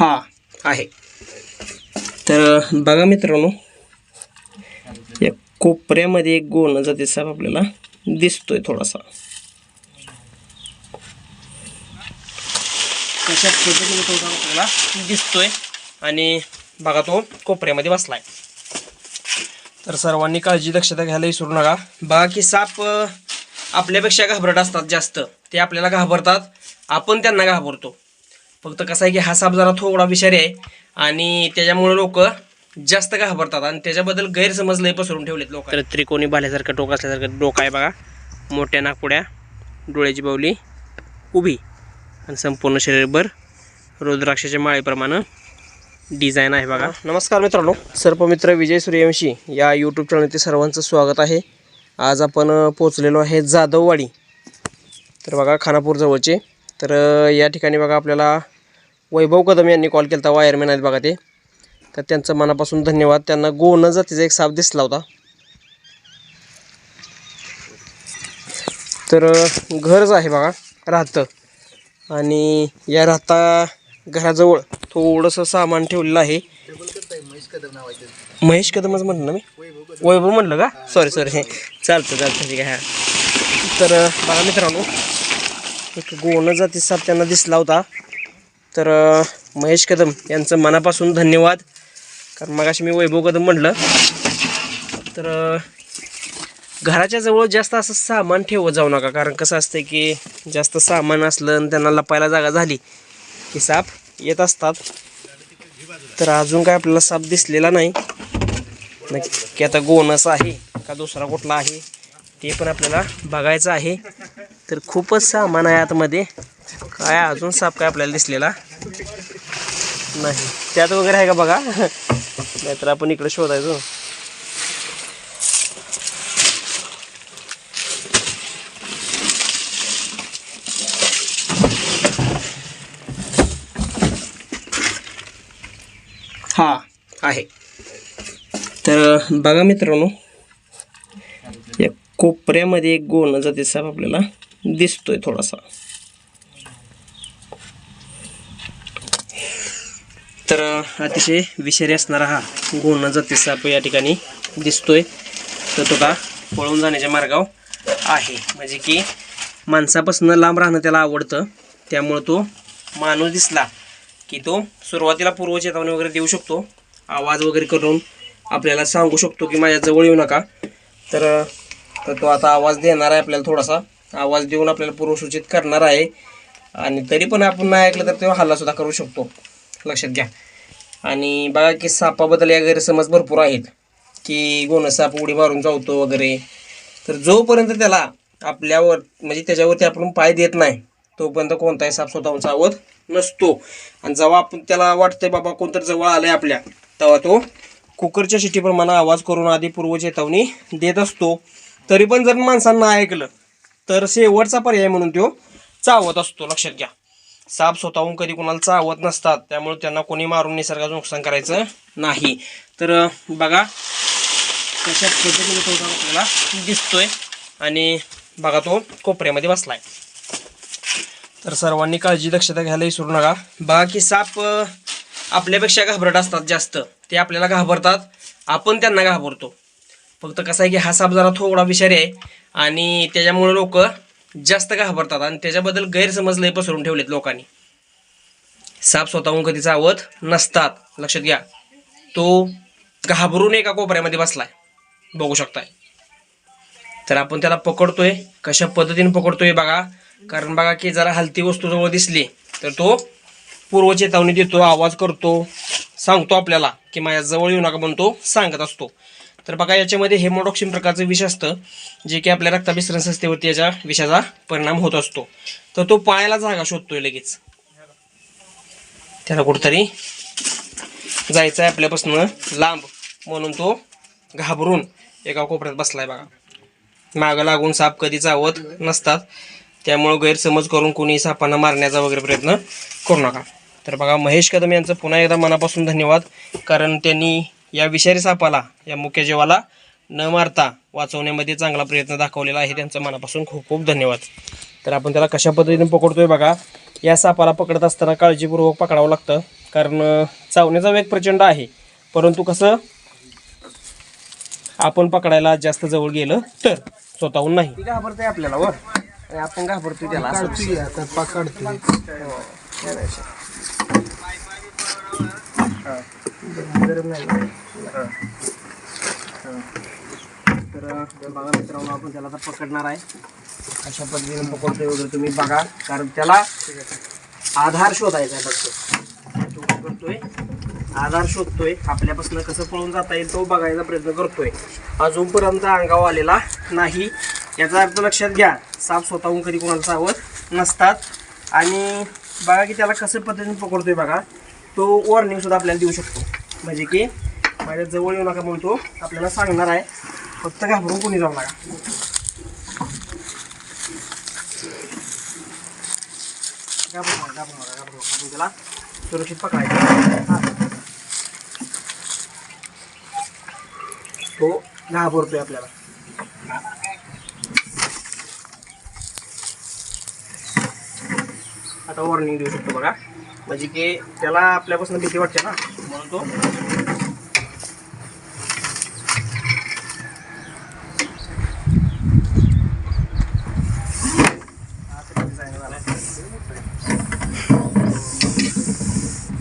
हा. आहे. तर बघा मित्रांनो या कोपऱ्यामध्ये एक गोणाचा दिसा आपल्याला दिसतोय थोडासा. कशा पद्धतीने तो आपल्याला दिसतोय आणि बघा तो कोपऱ्यामध्ये बसलाय. तर सर्वांनी काळजी दक्षता घ्यायला विसरू नका. बघा की साप आपल्यापेक्षा घाबरट असतात जास्त. ते आपल्याला घाबरतात. आपण त्यांना घाबरतो. फक्त कसं आहे की हा साप जरा थोडा विषारी आहे आणि त्याच्यामुळे लोक जास्त घाबरतात आणि त्याच्याबद्दल गैरसमज लय पसरून ठेवलेत लोक तर त्रिकोणी भाल्यासारखं टोक असल्यासारखं डोकं आहे बघा. मोठ्या नागपुड्या डोळ्याची बावली उभी आणि संपूर्ण शरीरभर रुद्राक्षाच्या माळेप्रमाणे डिझाईन आहे बघा. नमस्कार मित्रांनो. सर्पमित्र विजय सूर्यवंशी या यूट्यूब चॅनलवरती सर्वांचं स्वागत आहे. आज आपण पोचलेलो आहे जाधववाडी. तर बघा खानापूर जवळचे. तर या ठिकाणी बघा आपल्याला वैभव कदम यांनी कॉल केला होता वायरमॅन आहेत बघा ते. तर त्यांचं मनापासून धन्यवाद. त्यांना गोन जातीचा एक साप दिसला होता. तर घरच आहे बघा राहतं. आणि या राहता घराजवळ थोडंसं सामान ठेवलेलं आहे. महेश कदमच म्हटलं ना मी? वैभव म्हटलं का? सॉरी सॉरी हे चालतं चालतं. ठीक आहे हां. तर बघा मित्रांनो एक गोण जाती साप त्यांना दिसला होता. तर महेश कदम यांचं मनापासून धन्यवाद. कारण मगाशी मी वैभव कदम म्हटलं. तर घराच्या जवळ जास्त असं सामान ठेवत जाऊ नका. कारण कसं असतं की जास्त सामान असलं आणि त्यांना लपायला जागा झाली की साप येत असतात. तर अजून काय आपल्याला साप दिसलेला नाही. नक्की आता गोनस आहे का दुसरा कुठला आहे ते पण आपल्याला बघायचं आहे. तर खूपच सामान आहे आतमध्ये. काय अजून साप काय आपल्याला दिसलेला? नाही त्यात वगैरे आहे का बघा? नाहीतर आपण इकडे शोधायचो. हा आहे. तर बघा मित्रांनो या कोपऱ्यामध्ये एक गोणाचा दिसा आपल्याला दिसतोय थोडासा. तर अतिशय विषारी असणारा हा गोणाचा साप या ठिकाणी दिसतोय. तर तो का पळून जाण्याच्या मार्गावर आहे. म्हणजे की माणसापासून लांब राहणं त्याला आवडतं. त्यामुळं तो माणूस दिसला की तो सुरुवातीला पूर्वचेतावणी वगैरे देऊ शकतो. आवाज वगैरे करून आपल्याला सांगू शकतो की माझ्या जवळ येऊ नका. तर तर तो आता आवाज देणार आहे आपल्याला थोडासा. आवाज देऊन आपल्याला पूर्वसूचित करणार आहे. आणि तरी पण आपण नाही ऐकलं तर तो हल्लासुद्धा करू शकतो. लक्षात घ्या. आणि बघा की सापाबद्दल या गैरसमज भरपूर आहेत की गोणसाप उडी मारून चावतो वगैरे. तर जोपर्यंत त्याला आपल्यावर म्हणजे त्याच्यावरती आपण पाय देत नाही तोपर्यंत कोणताही साप स्वतःहून चावत नसतो. आणि जेव्हा आपण त्याला वाटतंय बाबा कोणतरी जवळ आलंय आपल्या तेव्हा तो कुकरच्या शिटीप्रमाणे आवाज करून आधी पूर्वचेतावणी देत असतो. तरी पण जर माणसांना ऐकलं तर शेवटचा पर्याय म्हणून तो चावत असतो. लक्षात घ्या. साप स्वतःहून कधी कोणाला चावत नसतात त्यामुळे त्यांना कोणी मारून निसर्गाचं नुकसान करायचं नाही. तर बघा कशा पद्धतीने तो आपल्याला दिसतोय आणि बघा तो कोपऱ्यामध्ये बसलाय. तर सर्वांनी काळजी दक्षता घ्यायला विसरू नका. बघा की साप आपल्यापेक्षा घाबरट असतात जास्त. ते आपल्याला घाबरतात आपण त्यांना घाबरतो. फक्त कसं आहे की हा साप जरा थोडा विषारी आहे आणि त्याच्यामुळे लोक जास्त घाबरतात आणि त्याच्याबद्दल गैरसमज लय पसरून ठेवलेत लोकांनी. साप स्वतःहून कधी चावत नसतात. लक्षात घ्या. तो घाबरून एका कोपऱ्यामध्ये बसलाय. बघू शकताय. तर आपण त्याला पकडतोय. कशा पद्धतीने पकडतोय बघा. कारण बघा की जरा हलती वस्तू जवळ दिसली तर तो पूर्वचेतावणी देतो आवाज करतो. सांगतो आपल्याला की माझ्या जवळ येऊ नका म्हणतो सांगत असतो. तर बघा याच्यामध्ये हेमोडॉक्सिन प्रकारचं विष असतं जे की आपल्या रक्ताभिसरण संस्थेवरती याच्या विषाचा परिणाम होत असतो. तर तो पायाला जागा शोधतोय लगेच. त्याला कुठंतरी जायचं आहे आपल्यापासून लांब म्हणून तो घाबरून एका कोपऱ्यात बसलाय बघा. मागं लागून साप कधी चावत नसतात त्यामुळं गैरसमज करून कोणी सापांना मारण्याचा वगैरे प्रयत्न करू नका. तर बघा महेश कदम यांचं पुन्हा एकदा मनापासून धन्यवाद कारण त्यांनी या विषारी सापाला या मुख्य जीवाला न मारता वाचवण्यामध्ये चांगला प्रयत्न दाखवलेला आहे. त्यांचं मनापासून खूप खूप धन्यवाद. तर आपण त्याला कशा पद्धतीने पकडतोय बघा. या सापाला पकडत असताना काळजीपूर्वक पकडावं लागतं कारण चावण्याचा वेग प्रचंड आहे. परंतु कसं? आपण पकडायला जास्त जवळ गेलं तर स्वतःहून नाही. ती घाबरते आपल्याला वर. आपण घाबरतोय त्याला असं. गरम नाही तर बघा मित्रांनो आपण त्याला आता पकडणार आहे. अशा पद्धतीने पकडतोय वगैरे तुम्ही बघा. कारण त्याला आधार शोधायचा आहे फक्त. तो काय करतोय आधार शोधतोय. आपल्यापासून कसं पळून जाता येईल तो बघायचा प्रयत्न करतोय. अजूनपर्यंत अंगावर आलेला नाही. याचा अर्थ लक्षात घ्या साप स्वतःहून कधी कोणाला चावत नसतात. आणि बघा की त्याला कसं पद्धतीने पकडतोय बघा. तो वॉर्निंग सुद्धा आपल्याला देऊ शकतो. म्हणजे की माझ्या जवळ येऊ नका म्हणून तो आपल्याला सांगणार आहे. फक्त घाबरून कोणी जाऊ नका. घाबरू नका त्याला सुरक्षित पकडायचं तो घाबरतोय आपल्याला. आता वॉर्निंग देऊ शकतो बघा. म्हणजे की त्याला आपल्यापासून भीती वाटते ना. म्हणून तो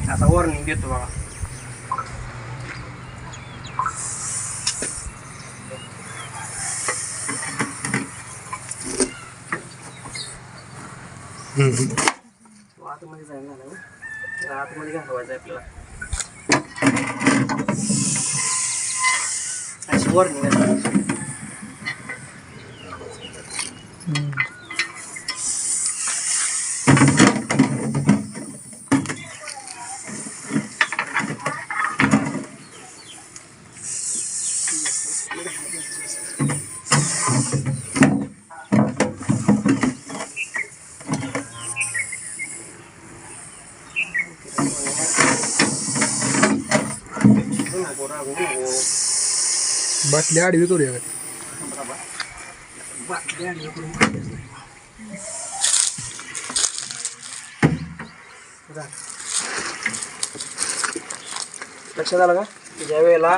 आता वॉर्निंग देतो बघा. तो आतमध्ये जाईल झाला आतमध्ये घालवायचं आहे आपल्याला. अशी वॉर्निंग आहे नको रागवू बाटली आडवी करूया लक्षात आलं का? ज्या वेळेला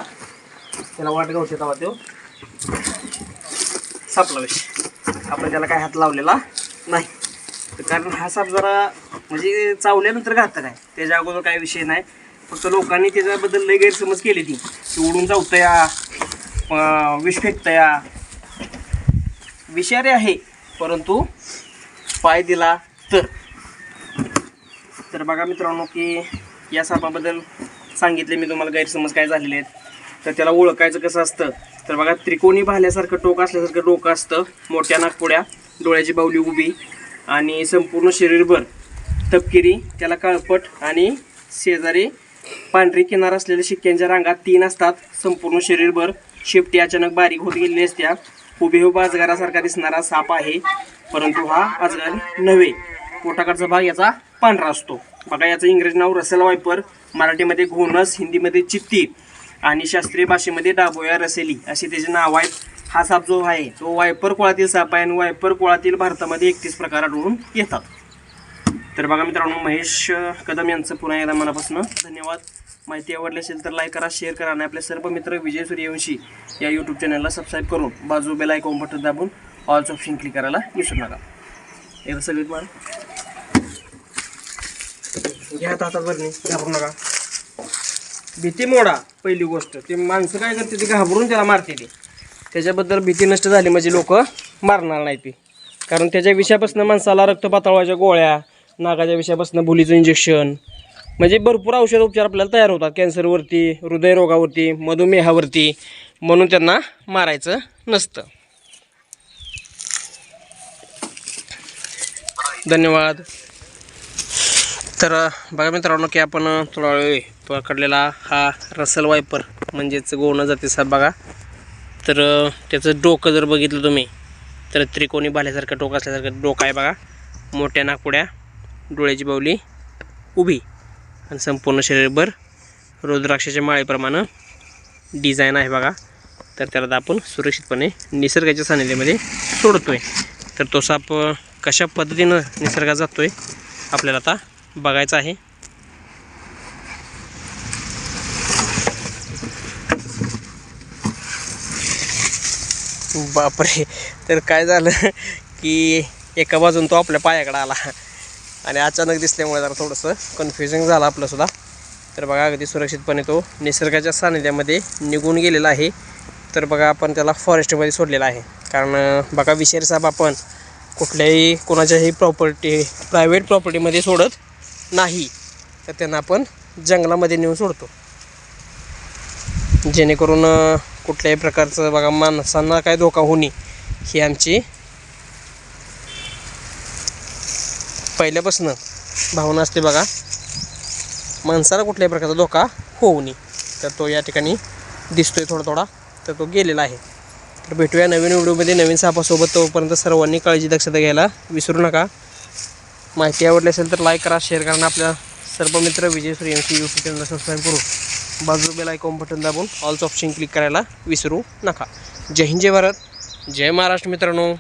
त्याला वाट गावते तेव्हा तो सापला विषय आपण त्याला काय हात लावलेला नाही. तर कारण हा साप जरा म्हणजे चावल्यानंतर घातक आहे. त्याच्या अगोदर काय विषय नाही. फक्त लोकांनी त्याच्याबद्दल लय गैरसमज केली ती. की उडून जाऊतया विष फेकतया. विषारी आहे परंतु पाय दिला तर. तर बघा मित्रांनो की या सापाबद्दल सांगितले मी तुम्हाला गैरसमज काय झालेले आहेत. तर त्याला ओळखायचं कसं असतं? तर बघा त्रिकोणी भाल्यासारखं टोक असल्यासारखं डोकं असतं. मोठ्या नागपुड्या डोळ्याची बावली उभी आणि संपूर्ण शरीरभर तपकिरी त्याला काळपट आणि शेजारी पांढरी किनार असलेल्या शिक्क्यांच्या रांगा तीन असतात. संपूर्ण शरीरभर शेपटी अचानक बारीक होत गेलेली असत्या. हुबेहूब अजगारासारखा दिसणारा साप आहे परंतु हा अजगर नव्हे. पोटाकडचा भाग याचा पांढरा असतो. बघा याचं इंग्रजी नाव रसेल वायपर मराठीमध्ये घोणस हिंदीमध्ये चित्ती आणि शास्त्रीय भाषेमध्ये डाबोया रसेली असे त्याचे नाव आहेत. हा साप जो आहे तो वायपर कुळातील साप आहे आणि वायपर कुळातील भारतामध्ये एकतीस प्रकार आढळून येतात. तर बघा मित्रांनो महेश कदम यांचं पुन्हा एकदा मनापासून धन्यवाद. माहिती आवडली असेल तर लाईक करा शेअर करा आणि आपले सर्व मित्र विजय सूर्यवंशी या यूट्यूब चॅनलला सबस्क्राईब करून बाजू बेल आयकॉन बटन दाबून ऑलचं ऑप्शन क्लिक करायला विसरू नका. एकदा सगळी मार घ्या आता हातात घाबरू नका. भीती मोडा पहिली गोष्ट. ते माणसं काय करते ते घाबरून त्याला मारते ते. त्याच्याबद्दल भीती नष्ट झाली म्हणजे लोक मारणार नाही ती. कारण त्याच्या विषयापासून माणसाला रक्त पातळवाच्या गोळ्या नागाच्या विषयापासून भुलीचं इंजेक्शन म्हणजे भरपूर औषध उपचार आपल्याला तयार होतात. कॅन्सरवरती हृदयरोगावरती मधुमेहावरती म्हणून त्यांना मारायचं नसतं. धन्यवाद. तर बघा मित्रांनो की आपण थोडा वेळ पकडलेला हा रसल वायपर म्हणजेच गोणं जाते साहेब बघा. तर त्याचं डोकं जर बघितलं तुम्ही तर त्रिकोणी भाल्यासारखं डोकं असल्यासारखं डोकं आहे बघा. मोठ्या नागपुड्या डोळ्याची बावली उभी. आणि संपूर्ण शरीरभर रुद्राक्षाच्या माळेप्रमाणे डिझाईन आहे बघा. तर त्याला आपण सुरक्षितपणे निसर्गाच्या सानिध्यामध्ये सोडतो आहे तर तो साप कशा पद्धतीनं निसर्गात जातो आहे आपल्याला आता बघायचं आहे. बापरे तर काय झालं की एका बाजून तो आपल्या पायाकडे आला. आणि अचानक दिसल्यामुळे जरा थोडंसं कन्फ्युजन झालं आपलंसुद्धा तर बघा अगदी सुरक्षितपणे तो निसर्गाच्या सानिध्यामध्ये निघून गेलेला आहे. तर बघा आपण त्याला फॉरेस्टमध्ये सोडलेला आहे. कारण बघा विशेर साहेब आपण कुठल्याही कोणाच्याही प्रॉपर्टी प्रायव्हेट प्रॉपर्टीमध्ये सोडत नाही. तर त्यांना आपण जंगलामध्ये नेऊन सोडतो. जेणेकरून कुठल्याही प्रकारचं बघा माणसांना काय धोका होणे ही आमची पहिल्यापासून भावना असते बघा. माणसाला कुठल्याही प्रकारचा धोका होऊ नये. तर तो या ठिकाणी दिसतोय थोडा थोडा. तर तो गेलेला आहे. तर भेटूया नवीन व्हिडिओमध्ये. नवीन सापासोबत तोपर्यंत सर्वांनी काळजी दक्षता घ्यायला विसरू नका. माहिती आवडली असेल तर लाईक करा शेअर करा आणि आपल्या सर्व मित्र विजय सूर्यवंशी यूट्यूब चॅनलला सबस्क्राईब करू बाजू बेल आयकॉन बटन दाबून ऑल्स ऑप्शन क्लिक करायला विसरू नका. जय हिंद जय भारत. जय महाराष्ट्र मित्रांनो.